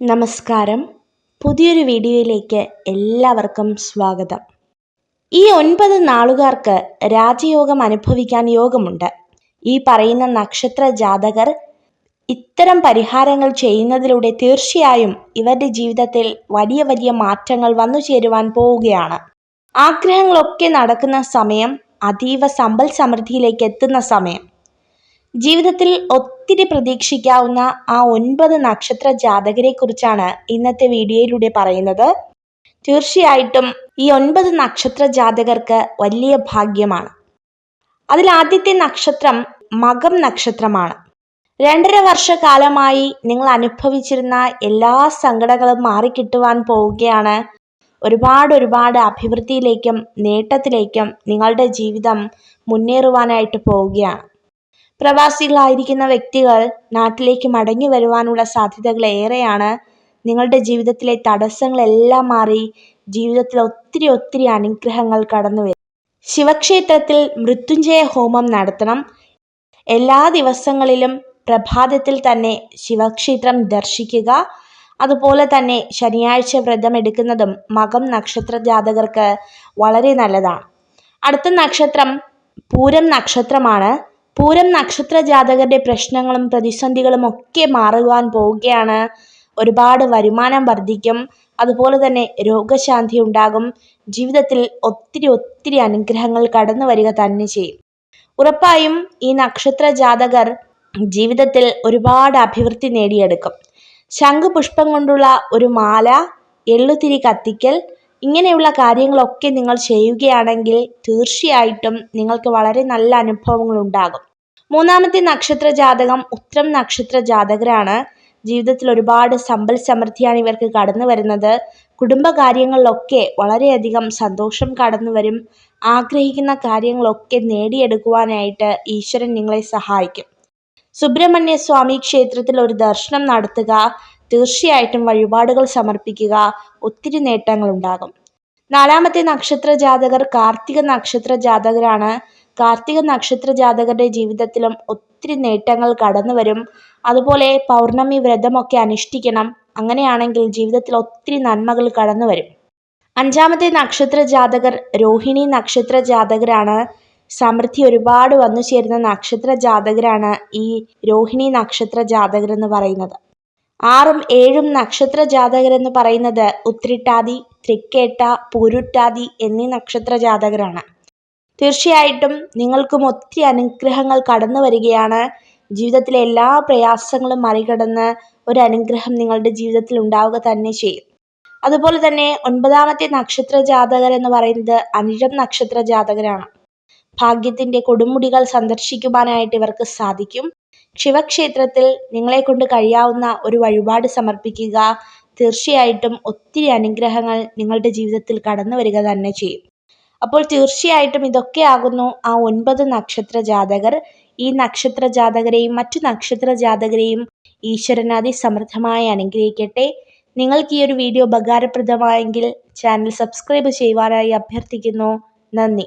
നമസ്കാരം. പുതിയൊരു വീഡിയോയിലേക്ക് എല്ലാവർക്കും സ്വാഗതം. ഈ ഒൻപത് നാളുകാർക്ക് രാജയോഗം അനുഭവിക്കാൻ യോഗമുണ്ട്. ഈ പറയുന്ന നക്ഷത്ര ജാതകർ ഇത്തരം പരിഹാരങ്ങൾ ചെയ്യുന്നതിലൂടെ തീർച്ചയായും ഇവരുടെ ജീവിതത്തിൽ വലിയ വലിയ മാറ്റങ്ങൾ വന്നു ചേരുവാൻ പോവുകയാണ്. ആഗ്രഹങ്ങളൊക്കെ നടക്കുന്ന സമയം അതീവ സമ്പൽ സമൃദ്ധിയിലേക്ക് എത്തുന്ന സമയം. ജീവിതത്തിൽ ഒത്തിരി പ്രതീക്ഷിക്കാവുന്ന ആ ഒൻപത് നക്ഷത്ര ജാതകരെ കുറിച്ചാണ് ഇന്നത്തെ വീഡിയോയിലൂടെ പറയുന്നത്. തീർച്ചയായിട്ടും ഈ ഒൻപത് നക്ഷത്ര ജാതകർക്ക് വലിയ ഭാഗ്യമാണ്. അതിൽ ആദ്യത്തെ നക്ഷത്രം മകം നക്ഷത്രമാണ്. രണ്ടര വർഷക്കാലമായി നിങ്ങൾ അനുഭവിച്ചിരുന്ന എല്ലാ സങ്കടങ്ങളും മാറിക്കിട്ടുവാൻ പോവുകയാണ്. ഒരുപാട് ഒരുപാട് അഭിവൃദ്ധിയിലേക്കും നേട്ടത്തിലേക്കും നിങ്ങളുടെ ജീവിതം മുന്നേറുവാനായിട്ട് പോവുകയാണ്. പ്രവാസികളായിരിക്കുന്ന വ്യക്തികൾ നാട്ടിലേക്ക് മടങ്ങി വരുവാനുള്ള സാധ്യതകൾ ഏറെയാണ്. നിങ്ങളുടെ ജീവിതത്തിലെ തടസ്സങ്ങളെല്ലാം മാറി ജീവിതത്തിൽ ഒത്തിരി ഒത്തിരി അനുഗ്രഹങ്ങൾ കടന്നു വരും. ശിവക്ഷേത്രത്തിൽ മൃത്യുഞ്ജയ ഹോമം നടത്തണം. എല്ലാ ദിവസങ്ങളിലും പ്രഭാതത്തിൽ തന്നെ ശിവക്ഷേത്രം ദർശിക്കുക. അതുപോലെ തന്നെ ശനിയാഴ്ച വ്രതം എടുക്കുന്നതും മകം നക്ഷത്ര ജാതകർക്ക് വളരെ നല്ലതാണ്. അടുത്ത നക്ഷത്രം പൂരം നക്ഷത്രമാണ്. പൂരം നക്ഷത്ര ജാതകരുടെ പ്രശ്നങ്ങളും പ്രതിസന്ധികളും ഒക്കെ മാറുവാൻ പോവുകയാണ്. ഒരുപാട് വരുമാനം വർദ്ധിക്കും. അതുപോലെ തന്നെ രോഗശാന്തി ഉണ്ടാകും. ജീവിതത്തിൽ ഒത്തിരി ഒത്തിരി അനുഗ്രഹങ്ങൾ കടന്നു വരിക തന്നെ ചെയ്യും. ഉറപ്പായും ഈ നക്ഷത്ര ജാതകർ ജീവിതത്തിൽ ഒരുപാട് അഭിവൃദ്ധി നേടിയെടുക്കും. ശംഖുപുഷ്പം കൊണ്ടുള്ള ഒരു മാല എള്ളുതിരി കത്തിക്കൽ ഇങ്ങനെയുള്ള കാര്യങ്ങളൊക്കെ നിങ്ങൾ ചെയ്യുകയാണെങ്കിൽ തീർച്ചയായിട്ടും നിങ്ങൾക്ക് വളരെ നല്ല അനുഭവങ്ങൾ ഉണ്ടാകും. മൂന്നാമത്തെ നക്ഷത്ര ജാതകം ഉത്രം നക്ഷത്ര ജാതകരാണ്. ജീവിതത്തിൽ ഒരുപാട് സമ്പൽ സമൃദ്ധിയാണ് ഇവർക്ക് കടന്നു വരുന്നത്. കുടുംബകാര്യങ്ങളിലൊക്കെ വളരെയധികം സന്തോഷം കടന്നു വരും. ആഗ്രഹിക്കുന്ന കാര്യങ്ങളൊക്കെ നേടിയെടുക്കുവാനായിട്ട് ഈശ്വരൻ നിങ്ങളെ സഹായിക്കും. സുബ്രഹ്മണ്യ സ്വാമി ക്ഷേത്രത്തിൽ ഒരു ദർശനം നടത്തുക. തീർച്ചയായിട്ടും വഴിപാടുകൾ സമർപ്പിക്കുക. ഒത്തിരി നേട്ടങ്ങൾ ഉണ്ടാകും നാലാമത്തെ നക്ഷത്ര ജാതകർ കാർത്തിക നക്ഷത്ര ജാതകരാണ്. കാർത്തിക നക്ഷത്ര ജാതകരുടെ ജീവിതത്തിലും ഒത്തിരി നേട്ടങ്ങൾ കടന്നു വരും. അതുപോലെ പൗർണമി വ്രതമൊക്കെ അനുഷ്ഠിക്കണം. അങ്ങനെയാണെങ്കിൽ ജീവിതത്തിൽ ഒത്തിരി നന്മകൾ കടന്നു വരും. അഞ്ചാമത്തെ നക്ഷത്ര ജാതകർ രോഹിണി നക്ഷത്ര ജാതകരാണ്. സമൃദ്ധി ഒരുപാട് വന്നു ചേരുന്ന നക്ഷത്ര ജാതകരാണ് ഈ രോഹിണി നക്ഷത്ര ജാതകർ എന്ന് പറയുന്നത്. ആറും ഏഴും നക്ഷത്ര ജാതകരെന്ന് പറയുന്നത് ഉത്രിട്ടാതി തൃക്കേട്ട പൂരുട്ടാതി എന്നീ നക്ഷത്ര ജാതകരാണ് തീർച്ചയായിട്ടും നിങ്ങൾക്കും ഒത്തിരി അനുഗ്രഹങ്ങൾ കടന്നു വരികയാണ്. ജീവിതത്തിലെ എല്ലാ പ്രയാസങ്ങളും മറികടന്ന് ഒരു അനുഗ്രഹം നിങ്ങളുടെ ജീവിതത്തിൽ ഉണ്ടാവുക തന്നെ ചെയ്യും. അതുപോലെ തന്നെ ഒൻപതാമത്തെ നക്ഷത്ര ജാതകർ എന്ന് പറയുന്നത് അനിഴം നക്ഷത്ര ജാതകരാണ് ഭാഗ്യത്തിന്റെ കൊടുമുടികൾ സന്ദർശിക്കുവാനായിട്ട് ഇവർക്ക് സാധിക്കും. ശിവക്ഷേത്രത്തിൽ നിങ്ങളെ കൊണ്ട് കഴിയാവുന്ന ഒരു വഴിപാട് സമർപ്പിക്കുക. തീർച്ചയായിട്ടും ഒത്തിരി അനുഗ്രഹങ്ങൾ നിങ്ങളുടെ ജീവിതത്തിൽ കടന്നു വരിക തന്നെ ചെയ്യും. അപ്പോൾ തീർച്ചയായിട്ടും ഇതൊക്കെ ആകുന്നു ആ ഒൻപത് നക്ഷത്ര ജാതകർ. ഈ നക്ഷത്ര ജാതകരെയും മറ്റു നക്ഷത്ര ജാതകരെയും ഈശ്വരനാദി സമൃദ്ധമായി അനുഗ്രഹിക്കട്ടെ. നിങ്ങൾക്ക് ഈ ഒരു വീഡിയോ ഉപകാരപ്രദമായെങ്കിൽ ചാനൽ സബ്സ്ക്രൈബ് ചെയ്യുവാനായി അഭ്യർത്ഥിക്കുന്നു. നന്ദി.